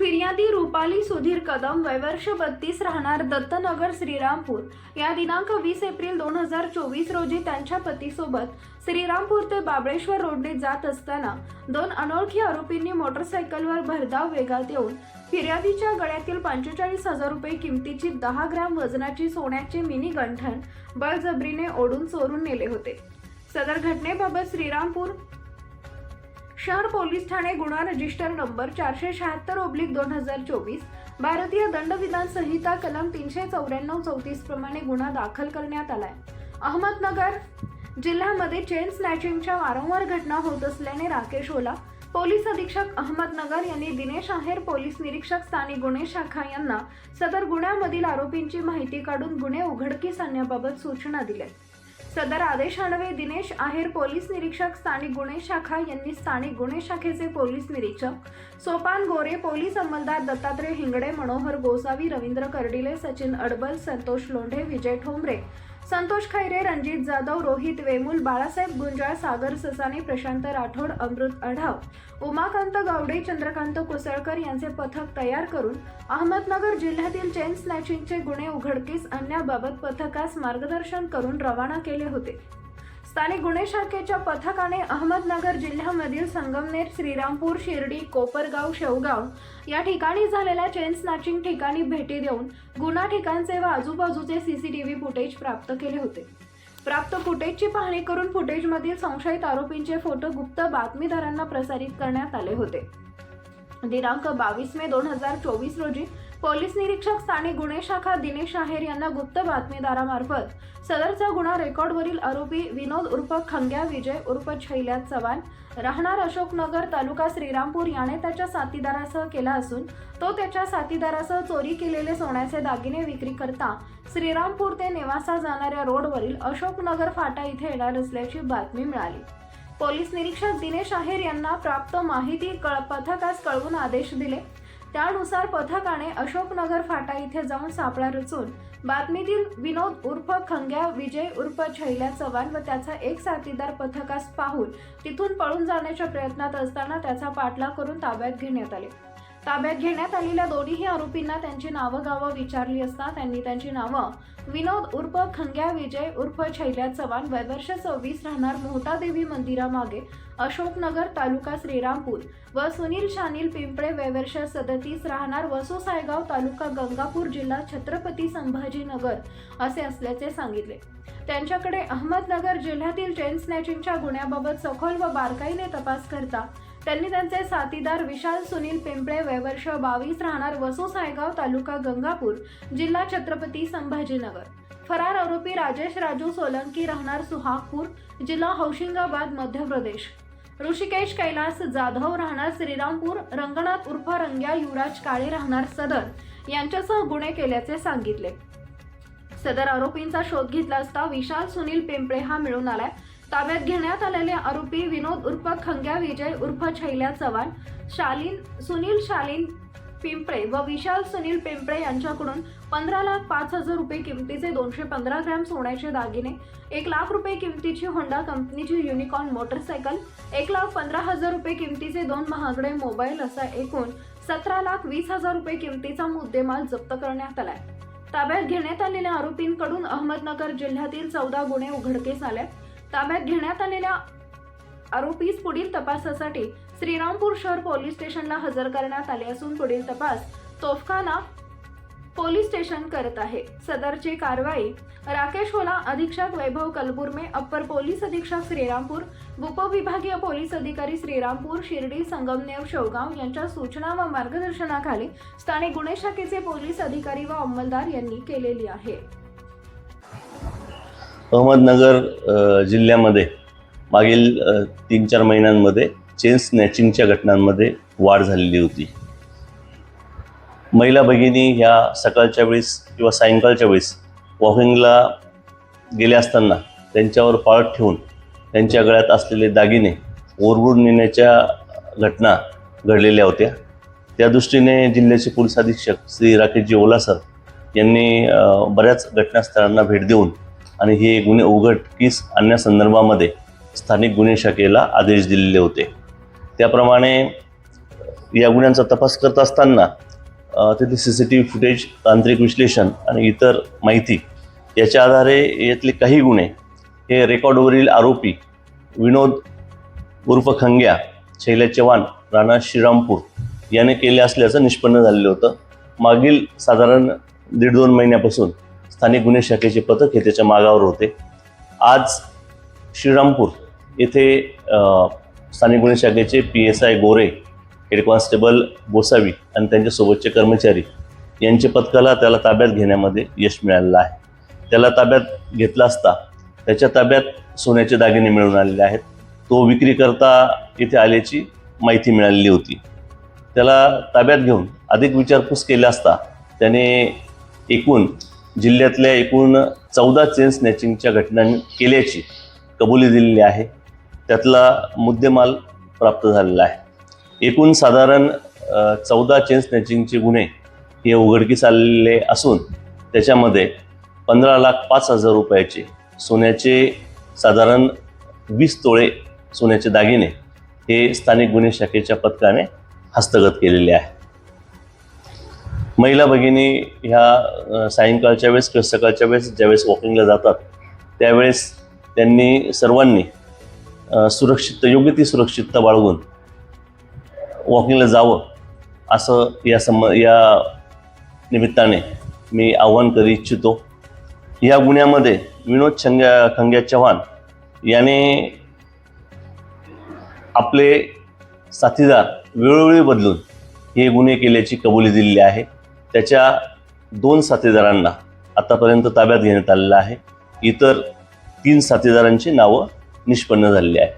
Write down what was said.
फिर्यादी रुपाली सुधीर कदम वयवर्ष बत्तीस राहणार दत्तनगर श्रीरामपूर. या दिनांक वीस एप्रिल दोन हजार चोवीस रोजी त्यांच्या पतीसोबत श्रीरामपूर ते बाबळेश्वर रोडने जात असताना दोन अनोळखी आरोपींनी मोटरसायकलवर भरधाव वेगात येऊन फिर्यादीच्या गळ्यातील पंचेचाळीस हजार रुपये किमतीची दहा ग्रॅम वजनाची सोन्याचे मिनी गंठण बळजबरीने ओढून चोरून नेले होते. सदर घटनेबाबत श्रीरामपूर शहर पोलीस ठाणे गुन्हा रजिस्टर नंबर चारशे शहात्तर ओब्लिक दोन हजार चोवीस भारतीय दंडविधान संहिता कलम तीनशे चौऱ्याण्णव चौतीस प्रमाणे गुन्हा दाखल करण्यात आलाय. अहमदनगर जिल्ह्यामध्ये चेन स्नॅचिंगच्या वारंवार घटना होत असल्याने राकेश ओला पोलीस अधीक्षक अहमदनगर यांनी दिनेश आहेर पोलीस निरीक्षक स्थानिक गुन्हे शाखा यांना सदर गुन्ह्यामधील आरोपींची माहिती काढून गुन्हे उघडकीस आणण्याबाबत सूचना दिल्या. सदर आदेशान्वये दिनेश आहेर पोलीस निरीक्षक स्थानिक गुन्हे शाखा यांनी स्थानिक गुन्हे शाखेचे पोलीस निरीक्षक सोपान गोरे पोलीस अंमलदार दत्तात्रय हिंगडे मनोहर गोसावी रवींद्र कर्डिले सचिन अडबल संतोष लोंढे विजय ठोंबरे संतोष खैरे रणजित जाधव रोहित वेमुल बाळासाहेब गुंजाळ सागर ससाने प्रशांत राठोड अमृत आढाव. उमाकांत गावडे चंद्रकांत कुसळकर यांचे पथक तयार करून अहमदनगर जिल्ह्यातील चेन स्नॅचिंगचे गुन्हे उघडकीस आणण्याबाबत पथकास मार्गदर्शन करून रवाना केले होते. स्थानिक गुन्हे शाखेच्या पथकाने अहमदनगर जिल्ह्यामधील संगमनेर श्रीरामपूर शिर्डी कोपरगाव शेवगाव या ठिकाणी झालेल्या चेन स्नॅचिंग ठिकाणी भेटी देऊन गुन्हा ठिकाणचे व आजूबाजूचे सीसीटीव्ही फुटेज प्राप्त केले होते. प्राप्त फुटेजची पाहणी करून फुटेजमधील संशयित आरोपींचे फोटो गुप्त बातमीदारांना प्रसारित करण्यात आले होते. दिनांक बावीस मे दोन हजार चोवीस रोजी पोलीस निरीक्षक स्थानिक गुन्हे शाखा दिनेश आहेर यांना गुप्त बातमीदारामार्फत सदरचा गुन्हा रेकॉर्डवरील आरोपी विनोद उर्फ खंग्या विजय उर्फ छैल्या चव्हाण राहणार अशोकनगर तालुका श्रीरामपूर याने त्याच्या साथीदारासह केला असून तो त्याच्या साथीदारासह चोरी केलेले सोन्याचे दागिने विक्री करता श्रीरामपूर ते नेवासा जाणाऱ्या रोडवरील अशोकनगर फाटा इथे येणार असल्याची बातमी मिळाली. पोलीस निरीक्षक दिनेश आहेर यांना प्राप्त माहिती कळ पथकास कळवून आदेश दिले. त्यानुसार पथकाने अशोकनगर फाटा इथे जाऊन सापळा रचून बातमीतील विनोद उर्फ खंग्या विजय उर्फ छैल्या चव्हाण व त्याचा एक साथीदार पथकास पाहून तिथून पळून जाण्याच्या प्रयत्नात असताना त्याचा पाठलाग करून ताब्यात घेण्यात आले. ताब्यात घेण्यात आलेल्या दोन्हीही आरोपींना त्यांची नावं गावं विचारली असता त्यांनी त्यांची नावं विनोद उर्फ खंग्या विजय उर्फ छैल्या चव्हाण वयवर्ष सव्वीस राहणार मोहतादेवी मंदिरामागे अशोकनगर तालुका श्रीरामपूर व सुनील शानील पिंपळे वयवर्ष सदतीस राहणार वसू सायगाव तालुका गंगापूर जिल्हा छत्रपती संभाजीनगर असे असल्याचे सांगितले. त्यांच्याकडे अहमदनगर जिल्ह्यातील चेन स्नॅचिंगच्या गुन्ह्याबाबत सखोल व बारकाईने तपास करता त्यांनी त्यांचे साथीदार विशाल सुनील पिंपळे वयवर्ष बावीस राहणार वसू सायगाव तालुका गंगापूर जिल्हा छत्रपती संभाजीनगर. फरार आरोपी राजेश राजू सोलंकी राहणार सुहागपूर जिल्हा हौशिंगाबाद मध्य प्रदेश. ऋषिकेश कैलास जाधव राहणार श्रीरामपूर रंगनाथ उर्फ रंग्या युवराज काळे राहणार सदर यांच्यासह गुन्हे केल्याचे सांगितले. सदर आरोपींचा शोध घेतला असता विशाल सुनील पिंपळे हा मिळून आलाय. ताब्यात घेण्यात आलेले आरोपी विनोद उर्फ खंग्या विजय उर्फ छैल्या चव्हाण शालीन सुनील शालीन पिंपळे व विशाल सुनील पिंपळे यांच्याकडून पंधरा लाख पाच हजार रुपये किमतीचे दोनशे पंधरा ग्रॅम सोन्याचे दागिने एक लाख रुपये किमतीची होंडा कंपनीची युनिकॉर्न मोटरसायकल एक लाख पंधरा हजार रुपये किमतीचे दोन महागडे मोबाईल असा एकूण सतरा लाख वीस हजार रुपये किमतीचा मुद्देमाल जप्त करण्यात आलाय. ताब्यात घेण्यात आलेल्या आरोपींकडून अहमदनगर जिल्ह्यातील चौदा गुन्हे उघडकीस आले ताब्यात घेण्यात आलेल्या आरोपीस पुढील तपासासाठी श्रीरामपूर शहर पोलीस स्टेशनला हजर करण्यात आले असून पुढील तपास तोफखाना पोलीस स्टेशन करत आहे. सदरची कारवाई राकेश होला अधीक्षक वैभव कलबुर्मे अप्पर पोलीस अधीक्षक श्रीरामपूर उपविभागीय पोलीस अधिकारी श्रीरामपूर शिर्डी संगमनेर शेवगाव यांच्या सूचना व मार्गदर्शनाखाली स्थानिक गुन्हे शाखेचे पोलीस अधिकारी व अंमलदार यांनी केलेली आहे. अहमदनगर जिल्ह्यामध्ये मागील तीन चार महिन्यांमध्ये चेन स्नॅचिंगच्या घटनांमध्ये वाढ झालेली होती. महिला भगिनी ह्या सकाळच्या वेळेस किंवा सायंकाळच्या वेळेस वॉकिंगला गेल्या असताना त्यांच्यावर पाळत ठेवून त्यांच्या गळ्यात असलेले दागिने ओरबून नेण्याच्या घटना घडलेल्या होत्या. त्या दृष्टीने जिल्ह्याचे पोलीस अधीक्षक श्री राकेशजी ओलासर यांनी बऱ्याच घटनास्थळांना भेट देऊन आणि हे गुन्हे उघडकीस आणण्यासंदर्भामध्ये स्थानिक गुन्हे शाखेला आदेश दिलेले होते. त्याप्रमाणे या गुन्ह्यांचा तपास करत असताना अ, तिथे C C T V footage तांत्रिक विश्लेषण आणि इतर माहिती याच्या आधारे यातले काही गुन्हे हे रेकॉर्डवरील आरोपी विनोद उर्फ खंग्या शैल्या चव्हाण राणा श्रीरामपूर याने केले असल्याचं निष्पन्न झालेलं होतं. मागील साधारण दीड दोन महिन्यापासून स्थानिक गुन्हे शाखेचे पथक हे त्याच्या मागावर होते. आज श्रीरामपूर येथे स्थानिक गुन्हे शाखेचे P S I Gore head constable Gosavi आणि त्यांच्यासोबतचे कर्मचारी यांचे पथकाला त्याला ताब्यात घेण्यामध्ये यश मिळालेलं आहे. त्याला ताब्यात घेतला असता त्याच्या ताब्यात सोन्याचे दागिने मिळून आलेले आहेत. तो विक्रीकरता इथे आल्याची माहिती मिळालेली होती. त्याला ताब्यात घेऊन अधिक विचारपूस केला असता त्याने एकूण जिल्ह्यातल्या एकूण चौदा चेन स्नॅचिंगच्या घटना केल्याची कबुली दिलेली आहे. त्यातला मुद्देमाल प्राप्त झालेला आहे. एकूण साधारण चौदा चेन स्नॅचिंगचे गुन्हे हे उघडकीस आलेले असून त्याच्यामध्ये पंधरा लाख पाच हजार रुपयाचे सोन्याचे साधारण वीस तोळे सोन्याचे दागिने हे स्थानिक गुन्हे शाखेच्या पथकाने हस्तगत केलेले आहे. महिला भगिनी ह्या सायंकाळच्या वेळेस किंवा सकाळच्या वेळेस ज्यावेळेस वॉकिंगला जातात त्यावेळेस त्यांनी सर्वांनी सुरक्षित योग्य ती सुरक्षितता बाळगून वॉकिंगला जावं असं या सम या निमित्ताने मी आव्हान करू इच्छितो. या गुन्ह्यामध्ये विनोद छंग्या खंग्या चव्हाण याने आपले साथीदार वेळोवेळी बदलून हे गुन्हे केल्याची कबुली दिलेली आहे. त्याच्या दोन साथीदारांना आतापर्यंत ताब्यात घेण्यात आलेलं आहे. इतर तीन साथीदारांची नावं निष्पन्न झालेली आहे